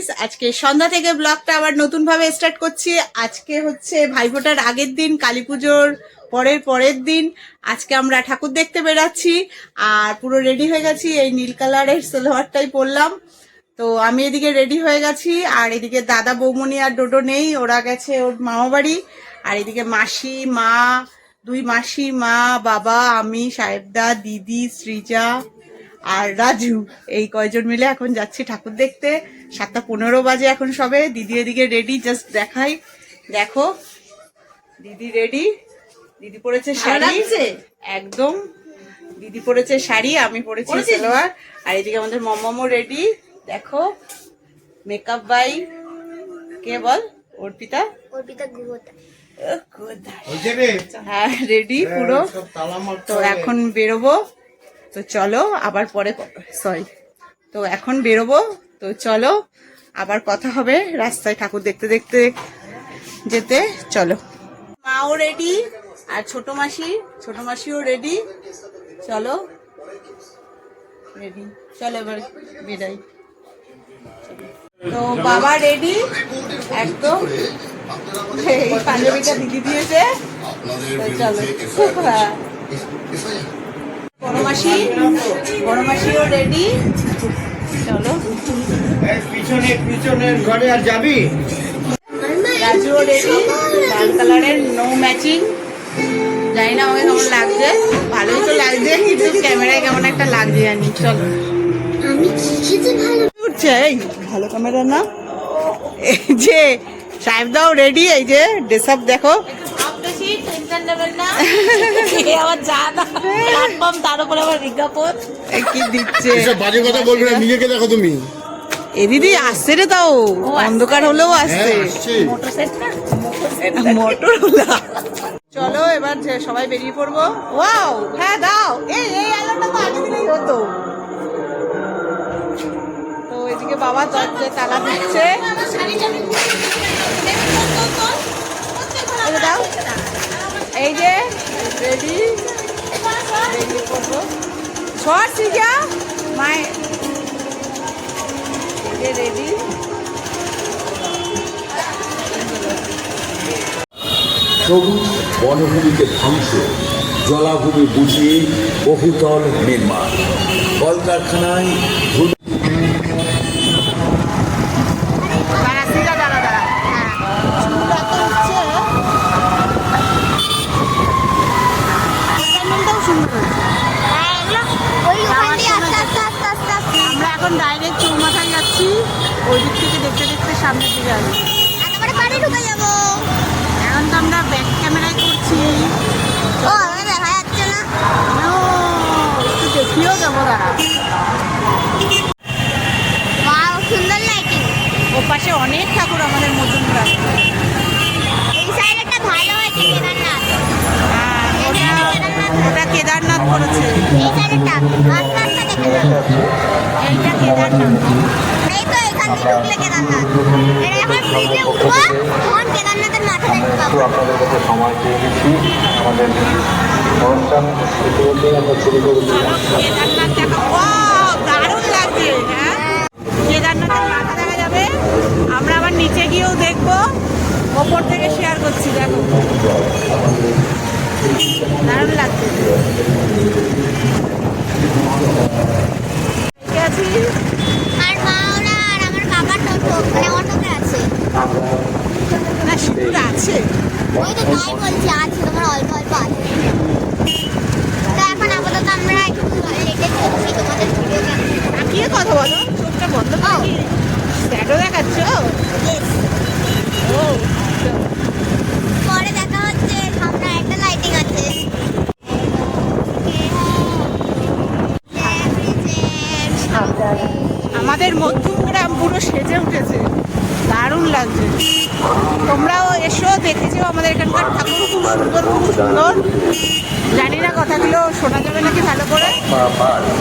Guys আজকে সন্ধ্যা থেকে ব্লগটা আবার নতুন ভাবে স্টার্ট করছি। আজকে হচ্ছে ভাইফোঁটার আগের দিন, কালী পুজোর পরের পরের দিন। আজকে আমরা ঠাকুর দেখতে বেরাচ্ছি আর পুরো রেডি হয়ে গেছি, এই নীল কালারের সালোয়ারটাই পরলাম। তো আমি এদিকে রেডি হয়ে গেছি, আর এদিকে দাদা বৌমনি আর ডোডো নেই, ওরা গেছে ওর মামা বাড়ি। আর এদিকে মাসি, মা, দুই মাসি, মা, বাবা, আমি, সাহেবদা, দিদি সৃজা আর রাজু। এই কয়জন মিলে এখন যাচ্ছি ঠাকুর দেখতে। সাতটা পনেরো বাজে এখন সবে। দিদি এদিকে রেডি জাস্ট দেখাই। দেখো দিদি রেডি দিদি পরেছে শাড়ি। একদম। দিদি পরেছে শাড়ি আমি পরেছি সালোয়ার। আর এদিকে আমাদের মম্মামও রেডি দেখো মেকআপ বাই কে বল? অর্পিতা? অর্পিতা গুহতা। হ্যাঁ রেডি পুরো। তো এখন বেরোবো। তো চলো আবার পরে সরি তো এখন বেরোবো। তো চলো, আবার কথা হবে রাস্তায় ঠাকুর দেখতে দেখতে যেতে, চলো। মাও রেডি আর ছোট মাসি, ছোট মাসিও রেডি চলো। রেডি চলো এবার বেরাই তো বাবা রেডি একদম। পাঞ্জাবিটা দিদি দিয়েছে। তো চলো। বড় মাসি, বড় মাসিও রেডি চলো। পিছনে পিছনের ঘরে আর যাবি? রেডি লাল কালারের নো ম্যাচিং জানি না আমাকে কেমন লাগছে। ভালোই তো লাগছে কিন্তু ক্যামেরায় কেমন একটা লাগছে জানি। চলো। আমি ভালো উঠছে এই ভালো ক্যামেরা না। এই যে সাহেবদাও রেডি এই যে ড্রেস আপ দেখো। আমার যা না প্ল্যাটফর্ম তার উপরে আবার বিজ্ঞাপন। কি দিচ্ছে। এসব বাজে কথা বলবে না নিজেকে দেখো তুমি। এ দিদি আসছে রে তাও অন্ধকার হলেও আসছে। হ্যাঁ মোটর চলো এবার যে সবাই বেরিয়ে পড়ব। ওয়াও হ্যাঁ দাও। এই এই আলোটা তো আগে দিলেই হতো। তো এদিকে বাবা দরজে তালা দিচ্ছে। এই যে দাও এই যে রেডি বেরিয়ে পড়ব। মায়ের রেডি সবুজ বনভূমিকে ধ্বংস জলাভূমি বুঝিয়ে বহুতল নির্মাণ। কলকারখানায় ধুলো দাঁড়া সিজা দাঁড়া দাঁড়া ওই ওখান দিয়ে আস্তে আস্তে আস্তে আস্তে আস্তে আমরা এখন ডাইরেক্ট চৌমাথায় যাচ্ছি ওই দিক থেকে দেখতে দেখতে সামনের দিকে আসব একেবারে বাড়ি ঢুকে যাব এখন তো আমরা ব্যাক ক্যামেরায় করছি ও আমাকে দেখা যাচ্ছে না ও, একটু দেখিও যাব দাঁড়া ওয়াও সুন্দর লাইটিং ও পাশে অনেক ঠাকুর আমাদের মজুমরা এই সাইডটা ভালো হয়েছে কেদারনাথ। ওটা কেদারনাথ। করেছে। এই সাইডটা এইটা কেদারনাথ। এই তো এখান থেকে ঢুকলে কেদারনাথ। এটা এখন ব্রিজে উঠবো তখন কেদারনাথের মাথা দেখতে পাবো। আপনাদের কাছে সময় চেয়ে নিচ্ছি। আমাদের অনুষ্ঠান ইতিমধ্যেই আমরা শুরু করে দিলাম হ্যাঁ? আমরা আবার নিচে গিয়েও দেখব। ওপর থেকে শেয়ার করছি, দেখো। দারুণ লাগছে ঠিক আছি আর মা ওরা আর আমার বাবা টোটো মানে অটোতে আছে না সিঁদুর আছে ওই তো তাই বলছি আছে তোমার অল্প অল্প আছে তো এখন আপাতত আমরা একটু লেটে চলছি তোমাদের ভিডিও তাকিয়ে কথা বলো চোখটা বন্ধ শ্যাডো দেখাচ্ছ ও। পরে দেখা হচ্ছে সামনে একটা লাইটিং আছে। আমাদের মধ্যমগ্রাম পুরো সেজে উঠেছে। দারুণ লাগছে। তোমরাও এসো দেখেছ আমাদের এখানকার ঠাকুর খুব সুন্দর খুব সুন্দর। জানি না কথাগুলো শোনা যাবে নাকি ভালো করে।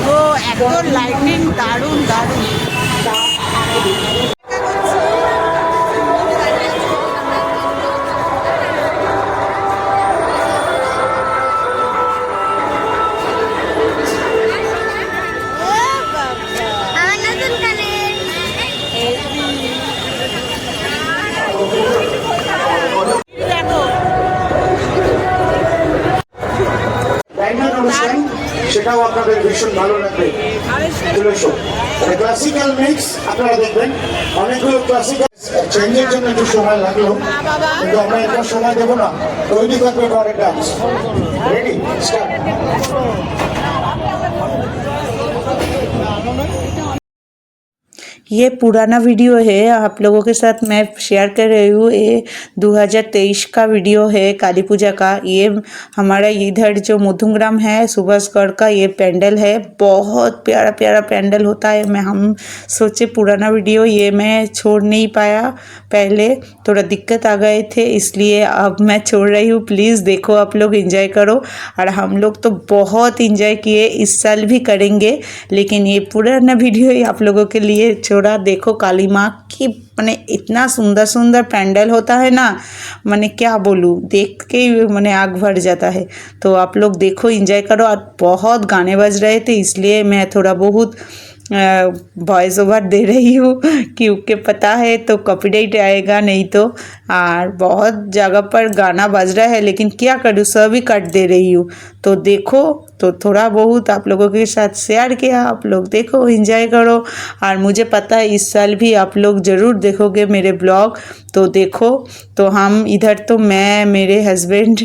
তো একদম লাইটিং দারুণ দারুণ। চলে ক্লাসিক্যাল মিক্স আপনারা দেখবেন, অনেকগুলো ক্লাসিক্যাল চেঞ্জের জন্য একটু সময় লাগল, কিন্তু আমরা একটা সময় দেবো না। তৈরি থাকবে পরের ডান্স রেডি স্টার্ট ये पुराना वीडियो है, आप लोगों के साथ मैं शेयर कर रही हूँ। ये 2023 का वीडियो है, काली पूजा का। ये हमारा इधर जो मधुग्राम है, सुभाषगढ़ का ये पैंडल है। बहुत प्यारा प्यारा पैंडल होता है। मैं, हम सोचे पुराना वीडियो ये मैं छोड़ नहीं पाया पहले, थोड़ा दिक्कत आ गए थे, इसलिए अब मैं छोड़ रही हूँ। प्लीज़ देखो, आप लोग इंजॉय करो। और हम लोग तो बहुत इंजॉय किए, इस साल भी करेंगे, लेकिन ये पुराना वीडियो आप लोगों के लिए छोड़ा देखो काली माँ की, मैंने इतना सुंदर सुंदर पैंडल होता है ना, मैंने क्या बोलूँ, देख के ही मैंने आग भर जाता है। तो आप लोग देखो इंजॉय करो और बहुत गाने बज रहे थे, इसलिए मैं थोड़ा बहुत वॉइस ओवर दे रही हूँ क्योंकि पता है तो कॉपीराइट आएगा, नहीं तो। और बहुत जगह पर गाना बज रहा है, लेकिन क्या करूँ? ही कट दे रही हूँ। तो देखो तो थोड़ा बहुत आप लोगों के साथ शेयर किया, आप लोग देखो एंजॉय करो। और मुझे पता है इस साल भी आप लोग ज़रूर देखोगे मेरे ब्लॉग तो देखो तो हम इधर तो मैं, मेरे हस्बैंड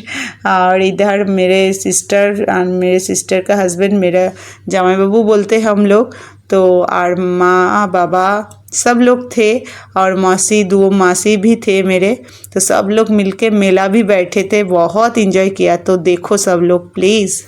और इधर मेरे सिस्टर और मेरे सिस्टर का हस्बैंड मेरा जामाई बाबू बोलते हैं हम लोग। तो और माँ बाबा सब लोग थे और मौसी, दो मासी भी थे मेरे। तो सब लोग मिलके मेला भी बैठे थे, बहुत इंजॉय किया। तो देखो सब लोग प्लीज़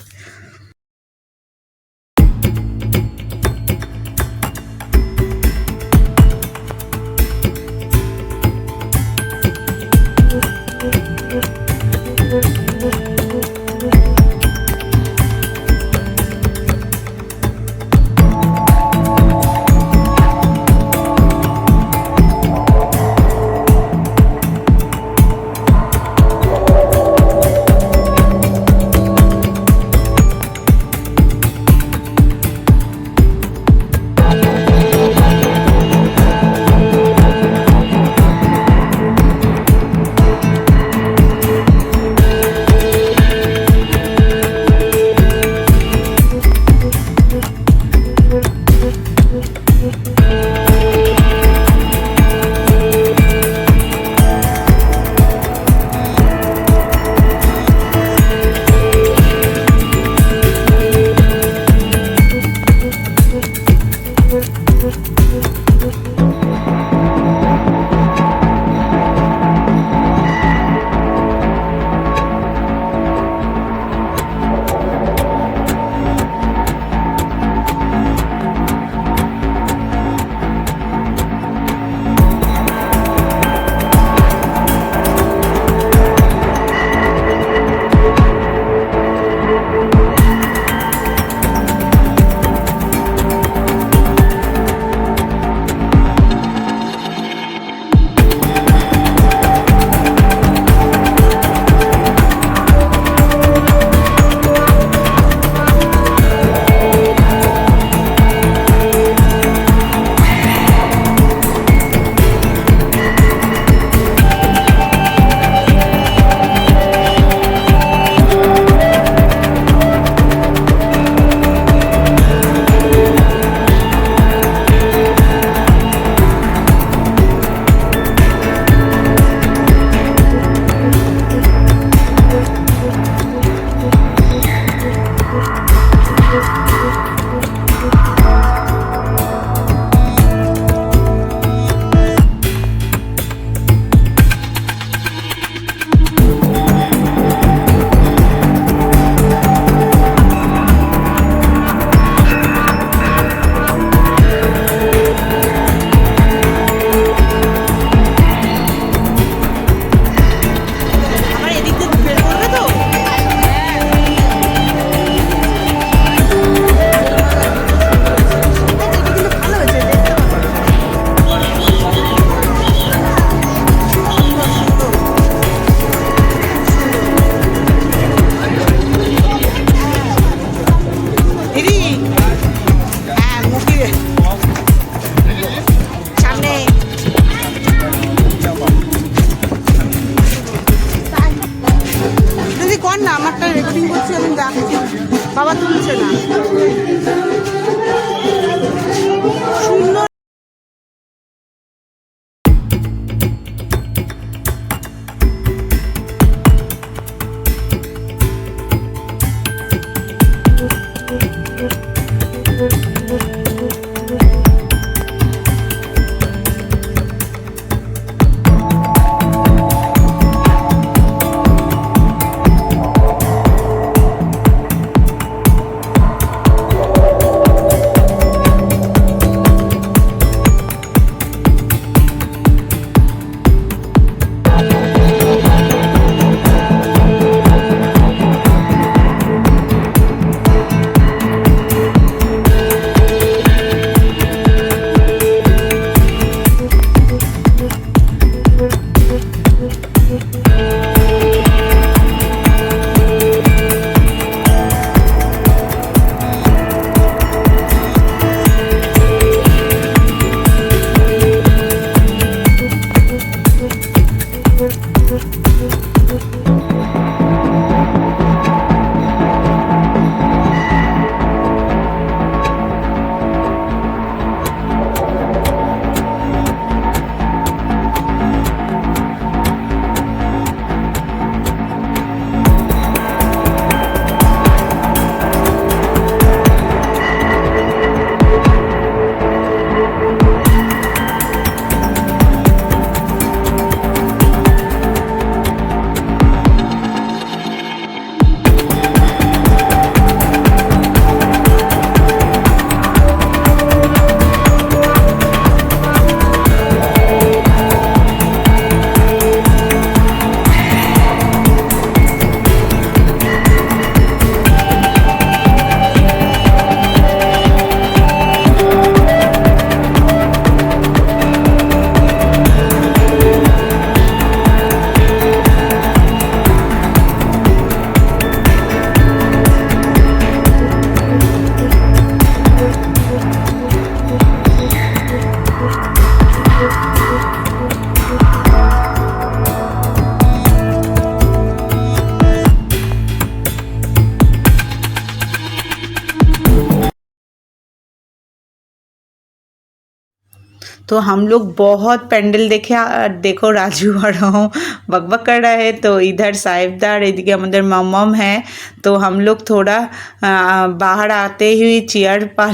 तो हम लोग बहुत पेंडल देखे देखो राजू बड़ों बकबक कर रहा है। तो इधर साहिबदार इधर हमारे ममम है। तो हम लोग थोड़ा बाहर आते ही चेयर पा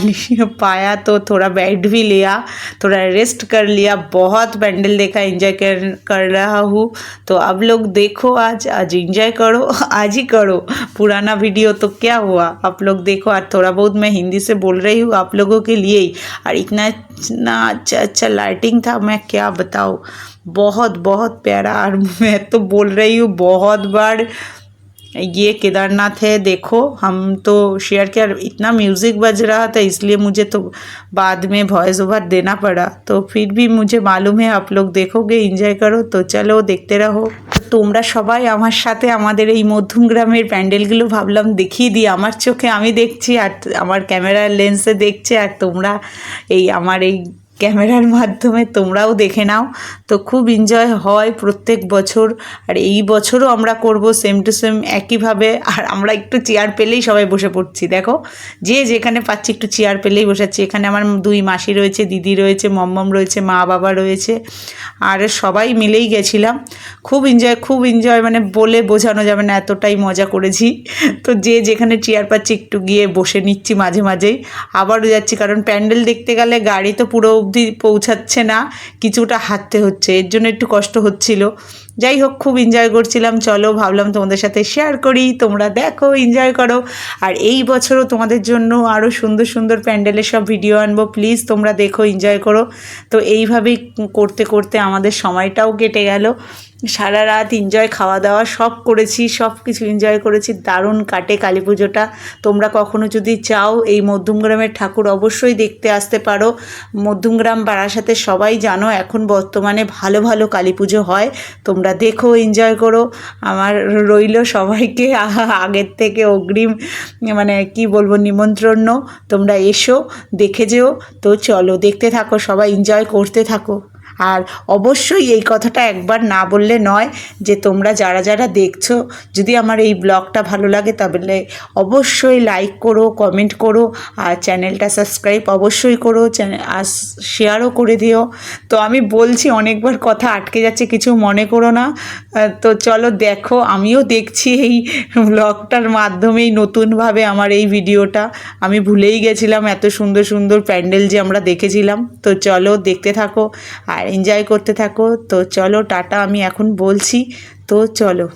पाया तो थोड़ा बेड भी लिया, थोड़ा रेस्ट कर लिया। बहुत पेंडल देखा एंजॉय कर कर रहा हूँ। तो अब लोग देखो आज आज एंजॉय करो, आज ही करो। पुराना वीडियो तो क्या हुआ? आप लोग देखो, आज थोड़ा बहुत मैं हिंदी से बोल रही हूँ आप लोगों के लिए ही। और इतना इतना अच्छा अच्छा अच्छा लाइटिंग था मैं क्या बताऊँ बहुत बहुत प्यारा और मैं तो बोल रही हूँ बहुत बार ये केदारनाथ है देखो हम तो शेयर किया इतना म्यूज़िक बज रहा था इसलिए मुझे तो बाद में वॉइस ओवर देना पड़ा तो फिर भी मुझे मालूम है आप लोग देखोगे इन्जॉय करो तो चलो देखते रहो তোমরা সবাই আমার সাথে আমাদের এই মধ্যম গ্রামের প্যান্ডেলগুলো ভাবলাম দেখিয়ে দিই আমার চোখে আমি দেখছি আর আমার ক্যামেরার লেন্সে দেখছে আর তোমরা এই আমার এই ক্যামেরার মাধ্যমে তোমরাও দেখে নাও। তো খুব এনজয় হয় প্রত্যেক বছর। আর এই বছরও আমরা করব সেম টু সেম একইভাবে। আর আমরা একটু চেয়ার পেলেই সবাই বসে পড়ছি, দেখো? যে যেখানে পাচ্ছি একটু চেয়ার পেলেই বসাচ্ছি। এখানে আমার দুই মাসি রয়েছে, দিদি রয়েছে, মম্মম রয়েছে, মা বাবা রয়েছে। আর সবাই মিলেই গেছিলাম। খুব এনজয় খুব এনজয় মানে বলে বোঝানো যাবে না, এতটাই মজা করেছি। তো যে যেখানে চেয়ার পাচ্ছি একটু গিয়ে বসে নিচ্ছি মাঝে মাঝেই। আবারও যাচ্ছি, কারণ প্যান্ডেল দেখতে গেলে গাড়ি তো পুরো অবধি পৌঁছাচ্ছে না, কিছুটা হাঁটতে হচ্ছে, এর জন্য একটু কষ্ট হচ্ছিল। যাই হোক, খুব এনজয় করছিলাম, চলো ভাবলাম তোমাদের সাথে শেয়ার করি, তোমরা দেখো এনজয় করো। আর এই বছরও তোমাদের জন্য আরও সুন্দর সুন্দর প্যান্ডেলের সব ভিডিও আনব প্লিজ তোমরা দেখো এনজয় করো। তো এইভাবেই করতে করতে আমাদের সময়টাও কেটে গেল। সারা রাত এনজয় খাওয়া দাওয়া সব করেছি, সব কিছু এনজয় করেছি। দারুণ কাটে কালী পুজোটা। তোমরা কখনো যদি চাও এই মধ্যমগ্রামের ঠাকুর অবশ্যই দেখতে আসতে পারো। মধ্যমগ্রাম বারাসাতে সবাই জানো, এখন বর্তমানে ভালো ভালো কালী পুজো হয়। তোমরা দেখো এনজয় করো। আমার রইল সবাইকে আগের থেকে অগ্রিম মানে কি বলব, নিমন্ত্রণ। তোমরা এসো, দেখে যেও। তো চলো, দেখতে থাকো সবাই এনজয় করতে থাকো। আর অবশ্যই এই কথাটা একবার না বললে নয় যে তোমরা যারা যারা দেখছ, যদি আমার এই ব্লগটা ভালো লাগে তাহলে অবশ্যই লাইক করো কমেন্ট করো আর চ্যানেলটা সাবস্ক্রাইব অবশ্যই করো আর শেয়ারও করে দিও। তো আমি বলছি অনেকবার কথা আটকে যাচ্ছে, কিছু মনে করো না। তো চলো দেখো, আমিও দেখছি এই ব্লগটার মাধ্যমেই নতুনভাবে আমার এই ভিডিওটা। আমি ভুলেই গেছিলাম এত সুন্দর সুন্দর প্যান্ডেল যে আমরা দেখেছিলাম। তো চলো দেখতে থাকো। আর এনজয় করতে থাকো। তো চলো টাটা আমি এখন বলছি। তো চলো।